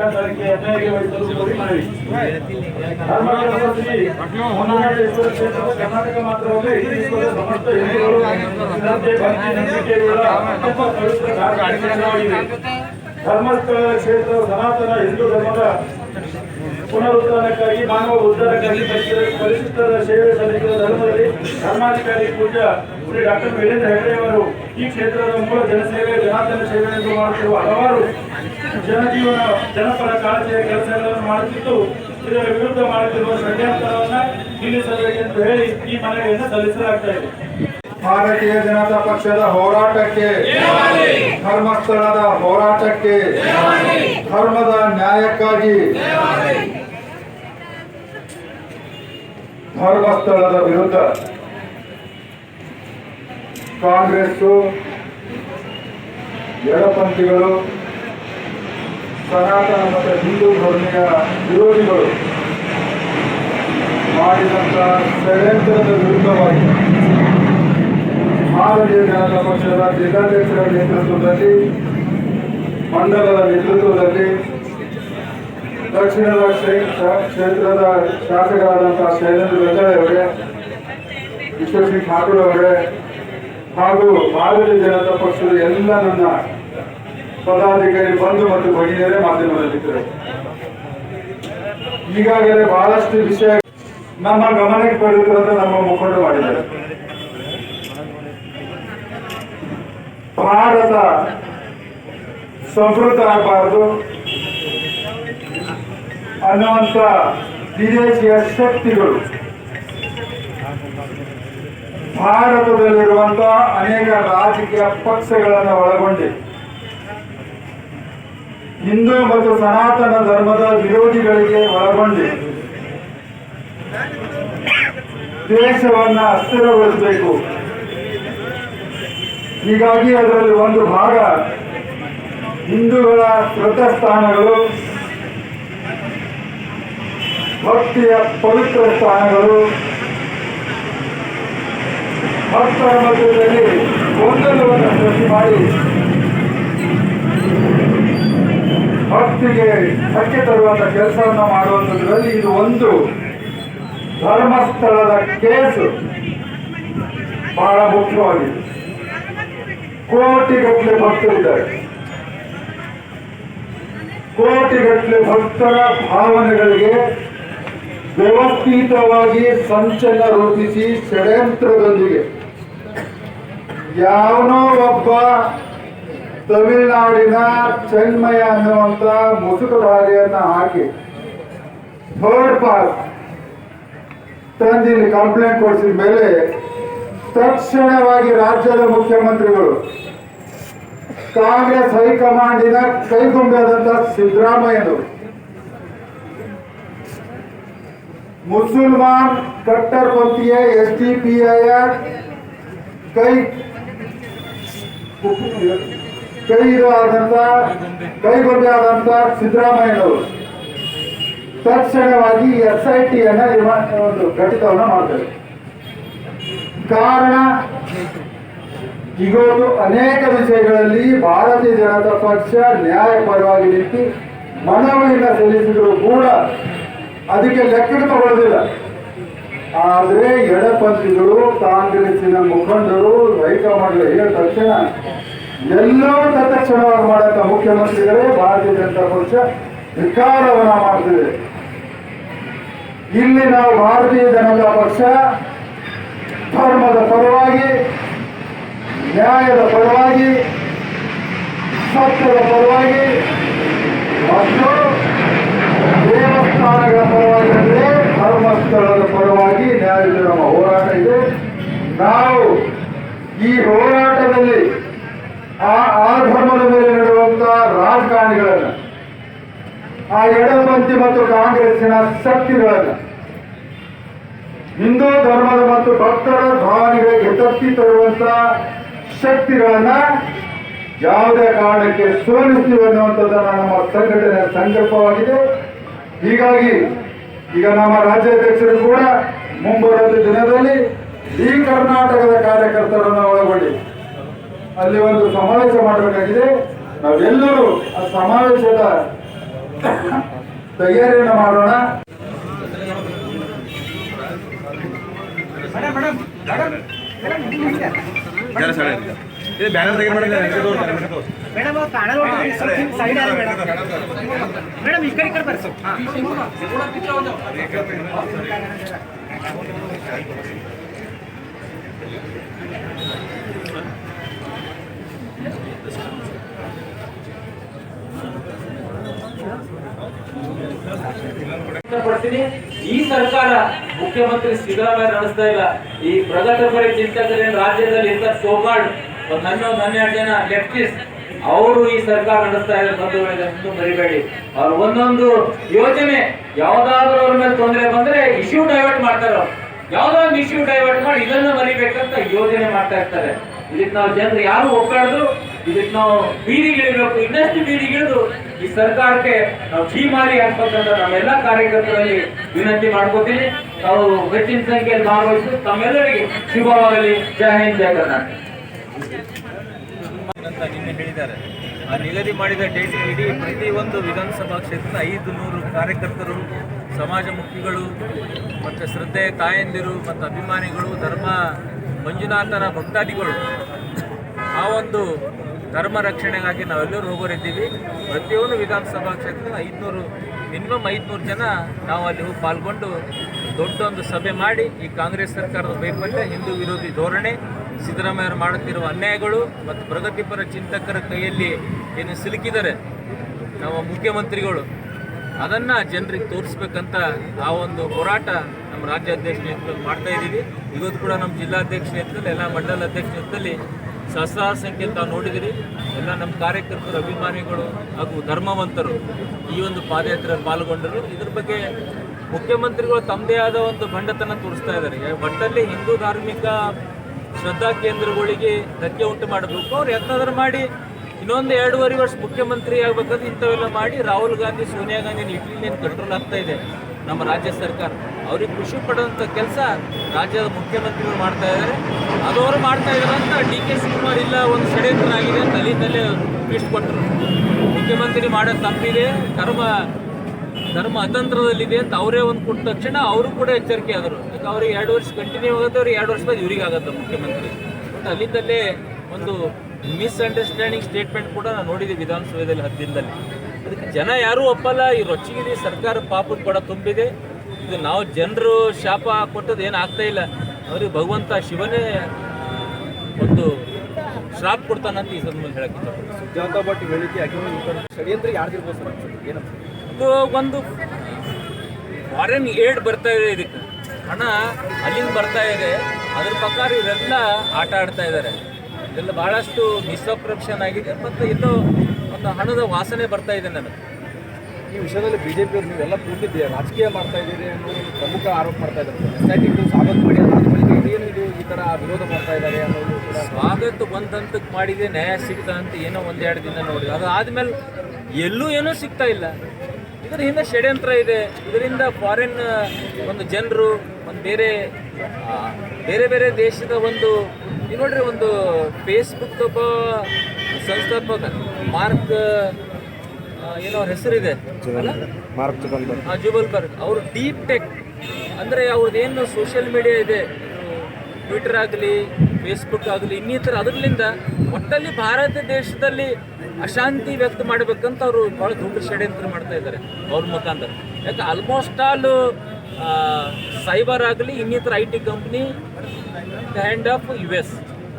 ವಹಿಸಲು ಕೋರಿ ಮನವಿ. ಕ್ಷೇತ್ರದ ಕರ್ನಾಟಕ ಇಡೀ ಸಮಸ್ತ ಭಕ್ತಿ ಅತ್ಯಂತ ಪವಿತ್ರ ಕಾರ್ಯಕ್ರಮವಾಗಿದೆ ಧರ್ಮಸ್ಥಳ ಕ್ಷೇತ್ರ ಸನಾತನ ಹಿಂದೂ ಧರ್ಮದ ಪುನರುತ್ಥಾನಕ್ಕಾಗಿ ಮಾನವ ಉದ್ಧಾರಕ್ಕಾಗಿ ಪರಿಶಿಷ್ಟರ ಸೇವೆ ಸಲ್ಲಿಸಿದ ಧರ್ಮದಲ್ಲಿ ಧರ್ಮಾಧಿಕಾರಿ ಪೂಜ್ಯ ಶ್ರೀ ಡಾಕ್ಟರ್ ವೀರೇಂದ್ರ ಹೆಗಡೆ ಅವರು ಈ ಕ್ಷೇತ್ರದ ಮೂಲ ಜನಸೇವೆ ಜನಾರ್ದನ ಸೇವೆ ಎಂದು ಮಾಡುತ್ತಿರುವ ಹಲವಾರು ಜನಜೀವನ ಜನಪರ ಕಾಳಜಿಯ ಕೆಲಸಗಳನ್ನು ಮಾಡುತ್ತಿದ್ದು ಇದರ ವಿರುದ್ಧ ಮಾಡುತ್ತಿರುವ ಷಡ್ಯಂತ್ರವನ್ನ ನಿಲ್ಲಿಸಬೇಕು ಎಂದು ಹೇಳಿ ಈ ಮನವಿಯನ್ನು ಸಲ್ಲಿಸಲಾಗ್ತಾ ಇದೆ. ಭಾರತೀಯ ಜನತಾ ಪಕ್ಷದ ಹೋರಾಟಕ್ಕೆ ಧರ್ಮಸ್ಥಳದ ಹೋರಾಟಕ್ಕೆ ಧರ್ಮದ ನ್ಯಾಯಕ್ಕಾಗಿ ಧರ್ಮಸ್ಥಳದ ವಿರುದ್ಧ ಕಾಂಗ್ರೆಸ್ಸು ಎಡಪಂಥಿಗಳು ಸನಾತನ ಮತ್ತು ಹಿಂದೂ ಧರ್ಮೀಯ ವಿರೋಧಿಗಳು ಮಾಡಿದಂಥ ಷಡ್ಯಂತ್ರದ ವಿರುದ್ಧವಾಗಿ ಭಾರತೀಯ ಜನತಾ ಪಕ್ಷದ ಜಿಲ್ಲಾಧ್ಯಕ್ಷರ ನೇತೃತ್ವದಲ್ಲಿ, ಮಂಡಲದ ನೇತೃತ್ವದಲ್ಲಿ ದಕ್ಷಿಣದ ಕ್ಷೇ- ಕ್ಷ- ಕ್ಷೇತ್ರದ ಶಾಸಕರಾದಂತಹ ಶೈಲೇಂದ್ರ ಬೆಂಗಳೆ ಅವರೇ, ವಿಶ್ವಶ್ರೀ ಠಾಕೂರ್ ಅವರೇ ಹಾಗೂ ಭಾರತೀಯ ಜನತಾ ಪಕ್ಷದ ಎಲ್ಲ ನನ್ನ ಪದಾಧಿಕಾರಿ ಬಂಧು ಮತ್ತು ಭಗಿನಿಯರೇ ಮಾಧ್ಯಮದಲ್ಲಿದ್ದರು ಈಗಾಗಲೇ ಬಹಳಷ್ಟು ವಿಷಯ ನಮ್ಮ ಗಮನಕ್ಕೆ ಬರುತ್ತಿರೋದು ನಮ್ಮ ಮುಖಂಡ ಮಾಡಿದ್ದಾರೆ. ಭಾರತ ಸಮೃದ್ಧ ಆಗಬಾರದು ಅನ್ನುವಂಥ ವಿದೇಶಿಯ ಶಕ್ತಿಗಳು ಭಾರತದಲ್ಲಿರುವಂತಹ ಅನೇಕ ರಾಜಕೀಯ ಪಕ್ಷಗಳನ್ನು ಒಳಗೊಂಡು ಹಿಂದೂ ಮತ್ತು ಸನಾತನ ಧರ್ಮದ ವಿರೋಧಿಗಳಿಗೆ ಒಳಗೊಂಡು ದೇಶವನ್ನ ಅಸ್ಥಿರಗೊಳಿಸಬೇಕು. ಹೀಗಾಗಿ ಅದರಲ್ಲಿ ಒಂದು ಭಾಗ, ಹಿಂದೂಗಳ ಸ್ಥಾನಗಳು ಭಕ್ತಿಯ ಪವಿತ್ರ ಸ್ಥಾನಗಳು. ಭಕ್ತರ ಮಧ್ಯದಲ್ಲಿ ಗೊಂದಲವನ್ನು ಸೃಷ್ಟಿ ಮಾಡಿ ಭಕ್ತಿಗೆ ಧಕ್ಕೆ ತರುವಂತ ಕೆಲಸವನ್ನು ಮಾಡುವಂಥದ್ರಲ್ಲಿ ಇದು ಒಂದು. ಧರ್ಮಸ್ಥಳದ ಕೇಸು ಬಹಳ ಮುಖ್ಯವಾಗಿದೆ. ಕೋಟಿಗಟ್ಟಲೆ ಭಕ್ತರಿದ್ದಾರೆ. ಕೋಟಿಗಟ್ಟಲೆ ಭಕ್ತರ ಭಾವನೆಗಳಿಗೆ ವ್ಯವಸ್ಥಿತವಾಗಿ ಸಂಚಲನ ರೂಪಿಸಿ ಷಡ್ಯಂತ್ರದೊಂದಿಗೆ. ಯಾವನೋ ಒಬ್ಬ ತಮಿಳುನಾಡಿನ ಚೆನ್ಮಯ ಅನ್ನುವಂತ ಮುಸುಕುಧಾರಿಯನ್ನ ಹಾಕಿ ಥರ್ಡ್ ಪಾಸ್ ತಂದಿಲ್ಲಿ ಕಂಪ್ಲೇಂಟ್ ಕೊಡಿಸಿದ ಮೇಲೆ ತಕ್ಷಣವಾಗಿ ರಾಜ್ಯದ ಮುಖ್ಯಮಂತ್ರಿಗಳು ಕಾಂಗ್ರೆಸ್ ಹೈಕಮಾಂಡಿನ ಕೈಗೊಂಬೆಯಾದಂತ ಸಿದ್ದರಾಮಯ್ಯನವರು ಮುಸಲ್ಮಾನ್ ಕಟ್ಟರ್ಪಂಥೀಯ ಎಸ್ ಡಿ ಪಿ ಐಯ ಕೈ ಕೈ ಇದು ಆದಂತ ಕೈಗೊಂಬೆ ಆದಂತ ಸಿದ್ದರಾಮಯ್ಯನವರು ತಕ್ಷಣವಾಗಿ ಎಸ್ ಐ ಟಿ ಅನ್ನ ಒಂದು ಘಟಿತವನ್ನ ಮಾಡ್ತಾರೆ. ಕಾರಣ ಇವತ್ತು ಅನೇಕ ವಿಷಯಗಳಲ್ಲಿ ಭಾರತೀಯ ಜನತಾ ಪಕ್ಷ ನ್ಯಾಯಪರವಾಗಿ ನಿಂತು ಮನವಿಯನ್ನು ಸಲ್ಲಿಸಿದ್ರು ಕೂಡ ಅದಕ್ಕೆ ಲೆಕ್ಕ ತಗೊಳ್ಳೋದಿಲ್ಲ. ಆದರೆ ಎಡಪಂಥಿಗಳು, ಕಾಂಗ್ರೆಸ್ಸಿನ ಮುಖಂಡರು ಹೈಕಮಾಂಡ್ ಹೇಳಿದ ತಕ್ಷಣ ಎಲ್ಲೋ ತತ್ಕ್ಷಣವಾಗಿ ಮಾಡಂತ ಮುಖ್ಯಮಂತ್ರಿಗಳೇ ಭಾರತೀಯ ಜನತಾ ಪಕ್ಷ ವಿಕಾರವನ್ನ ಮಾಡ್ತಿದೆ. ಇಲ್ಲಿ ನಾವು ಭಾರತೀಯ ಜನತಾ ಪಕ್ಷ ಧರ್ಮದ ಪರವಾಗಿ, ನ್ಯಾಯದ ಪರವಾಗಿ, ಸತ್ಯದ ಪರವಾಗಿ ಮತ್ತು ದೇವಸ್ಥಾನಗಳ ಪರವಾಗಿ ಅಂದರೆ ಧರ್ಮಸ್ಥಳದ ಪರವಾಗಿ ನ್ಯಾಯದ ನಮ್ಮ ಹೋರಾಟ ಇದೆ. ನಾವು ಈ ಹೋರಾಟದಲ್ಲಿ ಆ ಆ ಧರ್ಮದ ಮೇಲೆ ನಡೆಯುವಂತ ರಾಜಕಾರಣಿಗಳನ್ನ, ಆ ಎಡಪಂಥಿ ಮತ್ತು ಕಾಂಗ್ರೆಸ್ಸಿನ ಶಕ್ತಿಗಳನ್ನ, ಹಿಂದೂ ಧರ್ಮದ ಮತ್ತು ಭಕ್ತರ ಭಾವನೆಗಳಿಗೆ ತಪ್ಪಿ ತರುವಂತ ಶಕ್ತಿಗಳನ್ನ ಯಾವುದೇ ಕಾರಣಕ್ಕೆ ಸೋಲಿಸ್ತೀವಿ ಅನ್ನುವಂಥದ್ದನ್ನ ನಮ್ಮ ಸಂಘಟನೆಯ ಸಂಕಲ್ಪವಾಗಿದೆ. ಹೀಗಾಗಿ ಈಗ ನಮ್ಮ ರಾಜ್ಯಾಧ್ಯಕ್ಷರು ಕೂಡ ಮುಂಬರುವ ದಿನದಲ್ಲಿ ಈ ಕರ್ನಾಟಕದ ಕಾರ್ಯಕರ್ತರನ್ನು ಒಳಗೊಂಡು ಅಲ್ಲಿ ಒಂದು ಸಮಾವೇಶ ಮಾಡಬೇಕಾಗಿದೆ. ನಾವೆಲ್ಲರೂ ಆ ಸಮಾವೇಶದ ತಯಾರಿಯನ್ನು ಮಾಡೋಣ. ಮಾಡಿದ್ರೆ ನನಗೆ ತೋರಿಸ್ತಾರೆ, ನನಗೆ ತೋರಿಸ್ತಾರೆ. ಮೇಡಮ್ ಅವ್ರು ಕಾಣಲ್ಲ ನೋಡಿ, ಸ್ವಲ್ಪ ಸೈಡ್ ಆಗಿ ಮೇಡಮ್ ಮೇಡಮ್ ಈ ಕಡೆ ಈ ಪಡ್ತೀನಿ ಈ ಸರ್ಕಾರ ಮುಖ್ಯಮಂತ್ರಿ ಸಿದ್ದರಾಮಯ್ಯ ನಡೆಸ್ತಾ ಇಲ್ಲ. ಈ ಪ್ರಗತಿಪರ ಚಿಂತಕರೇನು ರಾಜ್ಯದಲ್ಲಿ ಇಂಥ ಸೋಕಾಡ್ ಒಂದ್ ಹನ್ನೊಂದು, ಹನ್ನೆರಡು ಜನ ಲೆಫ್ಟಿಸ್ಟ್, ಅವರು ಈ ಸರ್ಕಾರ ನಡೆಸ್ತಾ ಇದ್ದಾರೆ ಎಂದು ಮರಿಬೇಡಿ ಅವ್ರ ಒಂದೊಂದು ಯೋಜನೆ ಯಾವ್ದಾದ್ರು ಅವ್ರ ಮೇಲೆ ತೊಂದರೆ ಬಂದ್ರೆ ಇಶ್ಯೂ ಡೈವರ್ಟ್ ಮಾಡ್ತಾರೆ ಯಾವ್ದೋ ಇಶ್ಯೂ ಡೈವರ್ಟ್ ಮಾಡಿ ಇದನ್ನ ಮರಿಬೇಕಂತ ಯೋಜನೆ ಮಾಡ್ತಾ ಇರ್ತಾರೆ. ಇದಕ್ಕೆ ನಾವು ಜನರು ಯಾರು ಒಪ್ಪಾಡಿದ್ರು ಇದಕ್ಕೆ ನಾವು ಬೀದಿಗಿಳಿಬೇಕು. ಇನ್ನಷ್ಟು ಬೀದಿಗಿಳಿದು ಈ ಸರ್ಕಾರಕ್ಕೆ ನಾವು ಛೀಮಾರಿ ಹಾಕ್ಬೇಕಂತ ನಮ್ಮೆಲ್ಲ ಕಾರ್ಯಕರ್ತರಲ್ಲಿ ವಿನಂತಿ ಮಾಡ್ಕೋತೀನಿ. ತಾವು ಹೆಚ್ಚಿನ ಸಂಖ್ಯೆಯಲ್ಲಿ ಭಾಗವಹಿಸಿ ತಮ್ಮೆಲ್ಲರಿಗೆ ಶುಭವಾಗಲಿ. ಜಯ ಹಿಂದ್ ಜಯ ಕರ್ನಾಟಕ. ನಿನ್ನೆ ಹೇಳಿದ್ದಾರೆ. ಆ ನಿಗದಿ ಮಾಡಿದ ಡೇಟ್ ಇಡೀ ಪ್ರತಿಯೊಂದು ವಿಧಾನಸಭಾ ಕ್ಷೇತ್ರದ ಐದು ನೂರು ಕಾರ್ಯಕರ್ತರು ಸಮಾಜಮುಖಿಗಳು ಮತ್ತು ಶ್ರದ್ಧೆ ತಾಯಂದಿರು, ಮತ್ತು ಅಭಿಮಾನಿಗಳು, ಧರ್ಮ ಮಂಜುನಾಥರ ಭಕ್ತಾದಿಗಳು, ಆ ಒಂದು ಧರ್ಮ ರಕ್ಷಣೆಗಾಗಿ ನಾವೆಲ್ಲರೂ ಹೋಗೋರಿದ್ದೀವಿ. ಪ್ರತಿಯೊಂದು ವಿಧಾನಸಭಾ ಕ್ಷೇತ್ರದ ಐದುನೂರು, ಮಿನಿಮಮ್ ಐದುನೂರು ಜನ ನಾವು ಅಲ್ಲಿ ಪಾಲ್ಗೊಂಡು ದೊಡ್ಡ ಒಂದು ಸಭೆ ಮಾಡಿ ಈ ಕಾಂಗ್ರೆಸ್ ಸರ್ಕಾರದ ವೈಫಲ್ಯ, ಹಿಂದೂ ವಿರೋಧಿ ಧೋರಣೆ ಸಿದ್ದರಾಮಯ್ಯರು ಮಾಡುತ್ತಿರುವ ಅನ್ಯಾಯಗಳು ಮತ್ತು ಪ್ರಗತಿಪರ ಚಿಂತಕರ ಕೈಯಲ್ಲಿ ಏನು ಸಿಲುಕಿದ್ದಾರೆ ನಮ್ಮ ಮುಖ್ಯಮಂತ್ರಿಗಳು ಅದನ್ನು ಜನರಿಗೆ ತೋರಿಸ್ಬೇಕಂತ ಆ ಒಂದು ಹೋರಾಟ ನಮ್ಮ ರಾಜ್ಯಾಧ್ಯಕ್ಷ ನೇತೃತ್ವದಲ್ಲಿ ಮಾಡ್ತಾ ಇದ್ದೀವಿ. ಇವತ್ತು ಕೂಡ ನಮ್ಮ ಜಿಲ್ಲಾಧ್ಯಕ್ಷ ನೇತೃತ್ವದಲ್ಲಿ, ಎಲ್ಲ ಮಂಡಲ ಅಧ್ಯಕ್ಷ ನೇತೃತ್ವದಲ್ಲಿ ಸಹಸ್ರಾರು ಸಂಖ್ಯೆ ತಾವು ನೋಡಿದಿರಿ. ಎಲ್ಲ ನಮ್ಮ ಕಾರ್ಯಕರ್ತರು, ಅಭಿಮಾನಿಗಳು ಹಾಗೂ ಧರ್ಮವಂತರು ಈ ಒಂದು ಪಾದಯಾತ್ರೆಯಲ್ಲಿ ಪಾಲ್ಗೊಂಡರು. ಇದ್ರ ಬಗ್ಗೆ ಮುಖ್ಯಮಂತ್ರಿಗಳು ತಮ್ಮದೇ ಆದ ಒಂದು ಬಂಡತನ ತೋರಿಸ್ತಾ ಇದ್ದಾರೆ. ಒಟ್ಟಲ್ಲಿ ಹಿಂದೂ ಧಾರ್ಮಿಕ ಶ್ರದ್ಧಾ ಕೇಂದ್ರಗಳಿಗೆ ಧಕ್ಕೆ ಉಂಟು ಮಾಡಬೇಕು. ಅವ್ರು ಯತ್ನಾದರೂ ಮಾಡಿ ಇನ್ನೊಂದು ಎರಡೂವರೆ ವರ್ಷ ಮುಖ್ಯಮಂತ್ರಿ ಆಗ್ಬೇಕಾದ್ರೆ ಇಂಥವೆಲ್ಲ ಮಾಡಿ ರಾಹುಲ್ ಗಾಂಧಿ, ಸೋನಿಯಾ ಗಾಂಧಿ ಇಟ್ಲಿನೇನು ಕಂಟ್ರೋಲ್ ಆಗ್ತಾ ಇದೆ ನಮ್ಮ ರಾಜ್ಯ ಸರ್ಕಾರ. ಅವ್ರಿಗೆ ಖುಷಿ ಪಡುವಂಥ ಕೆಲಸ ರಾಜ್ಯದ ಮುಖ್ಯಮಂತ್ರಿಗಳು ಮಾಡ್ತಾ ಇದ್ದಾರೆ. ಅದು ಅವರು ಮಾಡ್ತಾ ಇದ್ದಾರೆ ಅಂತ ಡಿ ಕೆ ಶಿವಕುಮಾರ್ ಇಲ್ಲ, ಒಂದು ಷಡ್ಯಂತ್ರ ಆಗಿದೆ ಅಂತ ಅಲ್ಲಿಂದಲೇ ಟ್ವಿಸ್ಟ್ ಕೊಟ್ಟರು. ಮುಖ್ಯಮಂತ್ರಿ ಮಾಡೋದು ತಪ್ಪಿದೆ ಕರ್ಮ ಧರ್ಮ ಅತಂತ್ರದಲ್ಲಿದೆ ಅಂತ ಅವರೇ ಒಂದು ಕೊಟ್ಟ ತಕ್ಷಣ ಅವರು ಕೂಡ ಎಚ್ಚರಿಕೆ ಆದರು. ಯಾಕೆ ಅವ್ರಿಗೆ ಎರಡು ವರ್ಷ ಕಂಟಿನ್ಯೂ ಆಗುತ್ತೆ, ಅವ್ರಿಗೆ ಎರಡು ವರ್ಷ ಬಾದ ಇವ್ರಿಗೆ ಆಗುತ್ತೆ ಮುಖ್ಯಮಂತ್ರಿ. ಬಟ್ ಅಲ್ಲಿಂದಲೇ ಒಂದು ಮಿಸ್ಅಂಡರ್ಸ್ಟ್ಯಾಂಡಿಂಗ್ ಸ್ಟೇಟ್ಮೆಂಟ್ ಕೂಡ ನಾನು ನೋಡಿದ್ದೀವಿ ವಿಧಾನಸಭೆಯಲ್ಲಿ ಹತ್ತು ದಿನದಲ್ಲಿ ಅದಕ್ಕೆ ಜನ ಯಾರೂ ಒಪ್ಪಲ್ಲ, ಈ ರೊಚ್ಚಿಗಿರಿ ಸರ್ಕಾರ ಪಾಪದ ಬಡ ತುಂಬಿದೆ. ಇದು ನಾವು ಜನರು ಶಾಪ ಕೊಟ್ಟದ್ದು ಏನು ಆಗ್ತಾ ಇಲ್ಲ. ಅವ್ರಿಗೆ ಭಗವಂತ ಶಿವನೇ ಒಂದು ಶ್ರಾಪ್ ಕೊಡ್ತಾನಂತ ಈ ಸಂದರ್ಭದಲ್ಲಿ ಹೇಳಕ್ಕೆ ಸುಜಾತಾ ಭಟ್ ಹೇಳಿಕೆ ಷಡ್ಯಂತ್ರ ಯಾರ್ದಿರ್ಬೋದು ಸರ್ ಇದು ಒಂದು ಫಾರಿನ್ ಏಡ್ ಬರ್ತಾ ಇದೆ ಇದಕ್ಕೆ. ಹಣ ಅಲ್ಲಿಂದ ಬರ್ತಾ ಇದೆ. ಅದ್ರ ಪ್ರಕಾರ ಇವರೆಲ್ಲ ಆಟ ಆಡ್ತಾ ಇದ್ದಾರೆ. ಇದೆಲ್ಲ ಬಹಳಷ್ಟು ಮಿಸ್ಅಪ್ರಪ್ಷನ್ ಆಗಿದೆ ಮತ್ತು ಇನ್ನೂ ಒಂದು ಹಣದ ವಾಸನೆ ಬರ್ತಾ ಇದೆ ನನಗೆ. ಈ ವಿಷಯದಲ್ಲಿ ಬಿಜೆಪಿ ಅವರು ನೀವೆಲ್ಲ ಪೂರ್ತಿ ರಾಜಕೀಯ ಮಾಡ್ತಾ ಇದ್ದೀರಿ ಅನ್ನೋದು ಪ್ರಮುಖ ಆರೋಪ ಮಾಡ್ತಾ ಇದ್ದಾರೆ. ಎಸ್ ಐ ಟಿ ಸಾಬತ್ ಮಾಡಿ ಅದಾದ ಬಳಿಕ ಇದು ಈ ಥರ ವಿರೋಧ ಮಾಡ್ತಾ ಇದ್ದಾರೆ ಅನ್ನೋದು ಸ್ವಾಗತ ಬಂದಂತಕ್ಕೆ ಮಾಡಿದೆ ನ್ಯಾಯ ಸಿಗ್ತಾ ಅಂತ ಏನೋ ಒಂದೆರಡು ದಿನ ನೋಡಿದೆ. ಅದು ಆದಮೇಲೆ ಎಲ್ಲೂ ಏನೂ ಸಿಗ್ತಾ ಇಲ್ಲ. ಇದರ ಹಿಂದೆ ಷಡ್ಯಂತ್ರ ಇದೆ. ಇದರಿಂದ ಫಾರಿನ್ ಒಂದು ಜನರು, ಒಂದು ಬೇರೆ ಬೇರೆ ಬೇರೆ ದೇಶದ ಒಂದು ನೀವು ನೋಡ್ರಿ ಒಂದು ಫೇಸ್ಬುಕ್ ಒಬ್ಬ ಸಂಸ್ಥಾಪಕ, ಮಾರ್ಕ್ ಏನೋ ಅವ್ರ ಹೆಸರಿದೆ ಇದೆ ಮಾರ್ಕ್ ಚುಕಂಬರ್ ಆ ಜುಬಲ್ಬರ್ಗ್ ಅವರು ಡೀಪ್ ಟೆಕ್ ಅಂದರೆ ಏನು ಸೋಷಿಯಲ್ ಮೀಡಿಯಾ ಇದೆ. ಟ್ವಿಟರ್ ಆಗಲಿ ಫೇಸ್ಬುಕ್ ಆಗಲಿ ಇನ್ನಿತರ ಅದರಿಂದ ಒಟ್ಟಲ್ಲಿ ಭಾರತ ದೇಶದಲ್ಲಿ ಅಶಾಂತಿ ವ್ಯಕ್ತ ಮಾಡಬೇಕಂತ ಅವರು ಭಾಳ ದೊಡ್ಡ ಷಡ್ಯಂತ್ರ ಮಾಡ್ತಾ ಇದ್ದಾರೆ ಅವ್ರ ಮುಖಾಂತರ. ಯಾಕೆ ಆಲ್ಮೋಸ್ಟ್ ಆಲ್ ಸೈಬರ್ ಆಗಲಿ ಇನ್ನಿತರ I T company hand of U S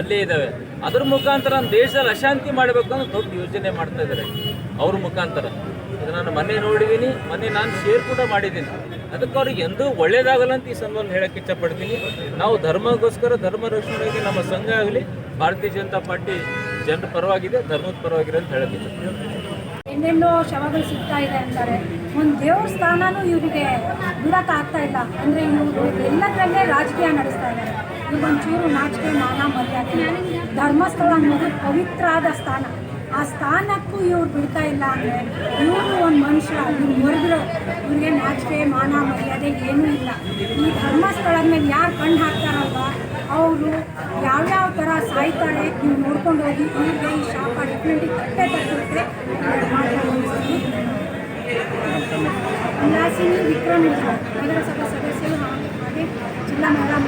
ಅಲ್ಲೇ ಇದ್ದಾವೆ ಅದ್ರ ಮುಖಾಂತರ ನಮ್ಮ ದೇಶದಲ್ಲಿ ಅಶಾಂತಿ ಮಾಡಬೇಕಂತ ದೊಡ್ಡ ಯೋಜನೆ ಮಾಡ್ತಾ ಇದ್ದಾರೆ. ಅವ್ರ ಮುಖಾಂತರ. ಇದು ನಾನು ಮೊನ್ನೆ ನೋಡಿದ್ದೀನಿ ಮೊನ್ನೆ ನಾನು ಶೇರ್ ಕೂಡ ಮಾಡಿದ್ದೀನಿ ಅದಕ್ಕೆ ಅವ್ರಿಗೆ ಎಂದೂ ಒಳ್ಳೇದಾಗಲ್ಲ ಅಂತ ಈ ಸಂದರ್ಭದಲ್ಲಿ ಹೇಳಕ್ಕೆ ಇಷ್ಟಪಡ್ತೀನಿ. ನಾವು ಧರ್ಮಗೋಸ್ಕರ, ಧರ್ಮ ರಕ್ಷಣೆಗೆ ನಮ್ಮ ಸಂಘ ಆಗಲಿ, ಭಾರತೀಯ ಜನತಾ ಪಾರ್ಟಿ ಜನರ ಪರವಾಗಿದೆ, ಧರ್ಮದ ಪರವಾಗಿದೆ ಅಂತ ಹೇಳಕ್ಕೆ ಇನ್ನೆಲ್ಲೋ ಶವಗಳು ಸಿಗ್ತಾ ಇದೆ ಅಂತಾರೆ. ಒಂದು ದೇವಸ್ಥಾನನೂ ಇವರಿಗೆ ಆಗ್ತಾ ಇಲ್ಲ. ಅಂದರೆ ಇವರು ಎಲ್ಲದರಲ್ಲೇ ರಾಜಕೀಯ ನಡೆಸ್ತಾ ಇದ್ದಾರೆ. ಒಂಚೂರು ನಾಚಿಕೆ, ಮಾನ, ಮರ್ಯಾದೆ. ಧರ್ಮಸ್ಥಳ ಅನ್ನೋದು ಆದ ಸ್ಥಾನ. ಆ ಸ್ಥಾನಕ್ಕೂ ಇವ್ರು ಬಿಡ್ತಾ ಇಲ್ಲ ಅಂದರೆ ಇವರು ಒಂದು ಮನುಷ್ಯ, ಇವ್ರು ಮುರಿದ್ರು. ಇವ್ರಿಗೆ ನಾಚಿಕೆ, ಮಾನ, ಮರ್ಯಾದೆ ಏನೂ ಇಲ್ಲ. ಈ ಧರ್ಮಸ್ಥಳದ ಮೇಲೆ ಯಾರು ಕಣ್ಣು ಹಾಕ್ತಾರಲ್ವ? ಅವರು ಯಾವ್ಯಾವ ಥರ ಸಾಯ್ತಾರೆ ನೀವು ನೋಡ್ಕೊಂಡು ಹೋಗಿ, ಇವ್ರಿಗೆ ಈ ಶಾಪ ಡೆಫಿನೆಟ್ಲಿ ಕಟ್ಟೆ ತಟ್ಟುತ್ತೆ. ಉಲ್ಲಾಸಿನಿ ವಿಕ್ರಮ್ ನಗರಸಭಾ ಸದಸ್ಯರು ಹಾಗೆ ಜಿಲ್ಲಾ ಮಹಿಳಾ